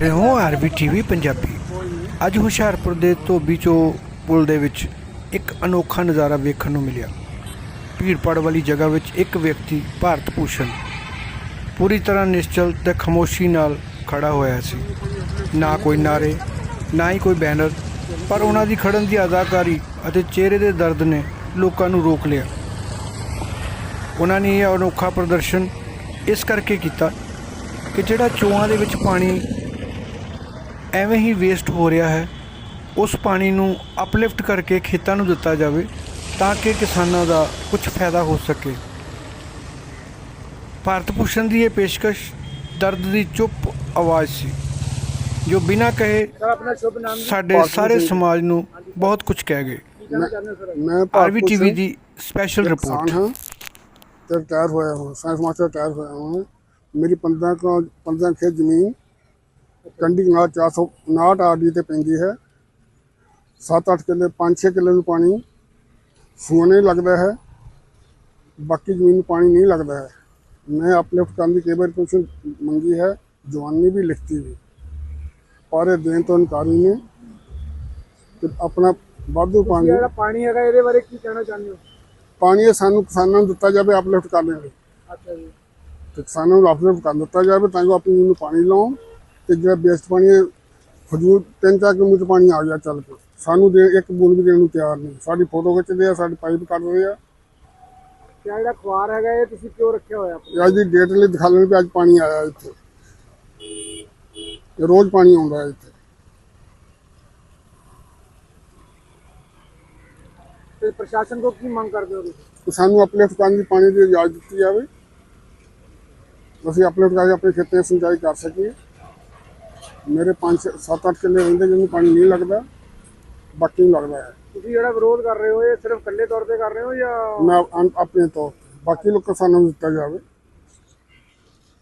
ਰਹੇ ਹੋ RB TV Punjabi. ਅੱਜ ਹੁਸ਼ਿਆਰਪੁਰ ਦੇ ਧੋਬੀ ਚੋ ਪੁਲ ਦੇ ਵਿੱਚ ਇੱਕ ਅਨੋਖਾ ਨਜ਼ਾਰਾ ਵੇਖਣ ਨੂੰ ਮਿਲਿਆ। ਭੀੜਪਾੜ ਵਾਲੀ ਜਗ੍ਹਾ ਵਿੱਚ ਇੱਕ ਵਿਅਕਤੀ ਭਾਰਤ ਭੂਸ਼ਣ ਪੂਰੀ ਤਰ੍ਹਾਂ ਨਿਸ਼ਚਲ ਤੇ ਖਾਮੋਸ਼ੀ ਨਾਲ ਖੜਾ ਹੋਇਆ ਸੀ। ਨਾ ਕੋਈ ਨਾਰੇ ਨਾ ਹੀ ਕੋਈ ਬੈਨਰ, ਪਰ ਉਹਨਾਂ ਦੀ ਖੜਨ ਦੀ ਅਦਾਕਾਰੀ ਅਤੇ ਚਿਹਰੇ ਦੇ ਦਰਦ ਨੇ ਲੋਕਾਂ ਨੂੰ ਰੋਕ ਲਿਆ। ਉਹਨਾਂ ਨੇ ਇਹ ਅਨੋਖਾ ਪ੍ਰਦਰਸ਼ਨ ਇਸ ਕਰਕੇ ਕੀਤਾ ਕਿ ਜਿਹੜਾ ਚੋਆਂ ਦੇ ਵਿੱਚ ਪਾਣੀ ਐਵੇਂ ਹੀ ਵੇਸਟ ਹੋ ਰਿਹਾ ਹੈ। ਉਸ ਪਾਣੀ ਨੂੰ ਅਪਲਿਫਟ ਕਰਕੇ ਖੇਤਾਂ ਨੂੰ ਦਿੱਤਾ ਜਾਵੇ ਤਾਂ ਕਿ ਕਿਸਾਨਾਂ ਦਾ ਕੁਝ ਫਾਇਦਾ ਹੋ ਸਕੇ। ਭਾਰਤ ਭੂਸ਼ਣ ਦੀ ਇਹ ਪੇਸ਼ਕਸ਼ ਦਰਦ ਦੀ ਚੁੱਪ ਆਵਾਜ਼ ਸੀ ਜੋ ਬਿਨਾਂ ਕਹੇ ਸਾਡੇ ਸਾਰੇ ਸਮਾਜ ਨੂੰ ਬਹੁਤ ਕੁਝ ਕਹਿ ਗਏ। ਮੈਂ ਭਾਰਤ ਟੀਵੀ ਦੀ ਸਪੈਸ਼ਲ ਰਿਪੋਰਟ ਹਾਂ ਤੇ ਰਿਟਾਇਰ ਹੋਇਆ ਹਾਂ ਸਾਇੰਸ ਮਾਸਟਰ ਰਿਟਾਇਰ ਹੋਇਆ ਹਾਂ। ਮੇਰੀ 15 ਕੋ 15 ਖੇਤ ਕੰਡੀ ਨਾਲ 459 ਆਰਡੀ ਤੇ ਪੈਂਦੀ ਹੈ। 7-8 ਕਿੱਲੇ 5-6 ਕਿੱਲੇ ਨੂੰ ਪਾਣੀ ਸੂਣੇ ਲੱਗਦਾ ਹੈ। ਬਾਕੀ ਜ਼ਮੀਨ ਨੂੰ ਪਾਣੀ ਨਹੀਂ ਲੱਗਦਾ ਹੈ। ਮੈਂ ਅਪਲਿਫਟ ਕਰਨ ਦੀ ਕਈ ਵਾਰ ਪੁੱਛ ਮੰਗੀ ਹੈ ਜਵਾਨੀ ਵੀ ਲਿਖਤੀ ਵੀ। ਪਰ ਇਹ ਦੇਣ ਤੋਂ ਇਨਕਾਰੀ ਨੇ ਤੇ ਆਪਣਾ ਵਾਧੂ ਪਾਣੀ ਜਿਹੜਾ ਪਾਣੀ ਹੈਗਾ ਇਹਦੇ ਬਾਰੇ ਕੀ ਕਹਿਣਾ ਚਾਹੁੰਦੇ ਹੋ? ਪਾਣੀ ਇਹ ਸਾਨੂੰ ਕਿਸਾਨਾਂ ਨੂੰ ਦਿੱਤਾ ਜਾਵੇ ਅਪਲਿਫਟ ਕਰਨ ਲਈ। ਅੱਛਾ ਜੀ। ਤੇ ਕਿਸਾਨਾਂ ਨੂੰ ਅਪਲਿਫਟ ਕਰ ਦਿੱਤਾ ਜਾਵੇ ਤਾਂ ਜੋ ਆਪਣੀ ਨੂੰ ਪਾਣੀ ਲਾਉਣ। ਤੇ ਜਿਹੜਾ ਵੇਸਟ ਪਾਣੀ ਹੈ, ਫਜ਼ੂਲ ਤਿੰਨ ਚਾਰ ਕਿਲੋਮੀਟਰ ਪਾਣੀ ਆ ਗਿਆ ਚੱਲ ਕੇ। ਸਾਨੂੰ ਦੇ ਇੱਕ ਬੂੰਦ ਵੀ ਦੇਣ ਨੂੰ ਤਿਆਰ ਨਹੀਂ। ਸਾਡੀ ਫੋਟੋ ਖਿੱਚਦੇ ਆ ਸਾਡੀ ਪਾਈਪ ਕੱਢ ਰਹੇ ਆ। ਜਿਹੜਾ ਖਵਾਰ ਹੈਗਾ ਇਹ ਤੁਸੀਂ ਕਿਉਂ ਰੱਖਿਆ ਹੋਇਆ? ਆਪਣਾ? ਅੱਜ ਦੀ ਡੇਟ ਲਈ ਦਿਖਾ ਲੈਣ ਵੀ ਅੱਜ ਪਾਣੀ ਆਇਆ ਇੱਥੇ। ਇਹ ਰੋਜ਼ ਪਾਣੀ ਆਉਂਦਾ ਹੈ ਇੱਥੇ। ਤੇ ਪ੍ਰਸ਼ਾਸਨ ਕੋ ਕੀ ਮੰਗ ਕਰਦੇ ਹੋ ਤੁਸੀਂ? ਸਾਨੂੰ ਅਪਲਿਫਟ ਕਰਨ ਦੀ ਪਾਣੀ ਦੀ ਇਜਾਜ਼ਤ ਦਿੱਤੀ ਜਾਵੇ। ਅਸੀਂ ਅਪਲਿਫਟ ਕਰਕੇ ਆਪਣੇ ਖੇਤਾਂ ਦੀ ਸਿੰਚਾਈ ਕਰ ਸਕੀਏ। ਮੇਰੇ 5 7-8 ਕਿੱਲੇ ਰਹਿੰਦੇ ਜਿਹਨੂੰ ਪਾਣੀ ਨਹੀਂ ਲੱਗਦਾ ਬਾਕੀ ਨੂੰ ਲੱਗਦਾ ਹੈ। ਤੁਸੀਂ ਜਿਹੜਾ ਵਿਰੋਧ ਕਰ ਰਹੇ ਹੋ ਇਹ ਸਿਰਫ ਇਕੱਲੇ ਤੌਰ ਤੇ ਕਰ ਰਹੇ ਹੋ ਜਾਂ ਮੈਂ ਆਪਣੇ ਤੋਂ। ਬਾਕੀ ਲੋਕਾਂ ਸਾਨੂੰ ਦਿੱਤਾ ਜਾਵੇ।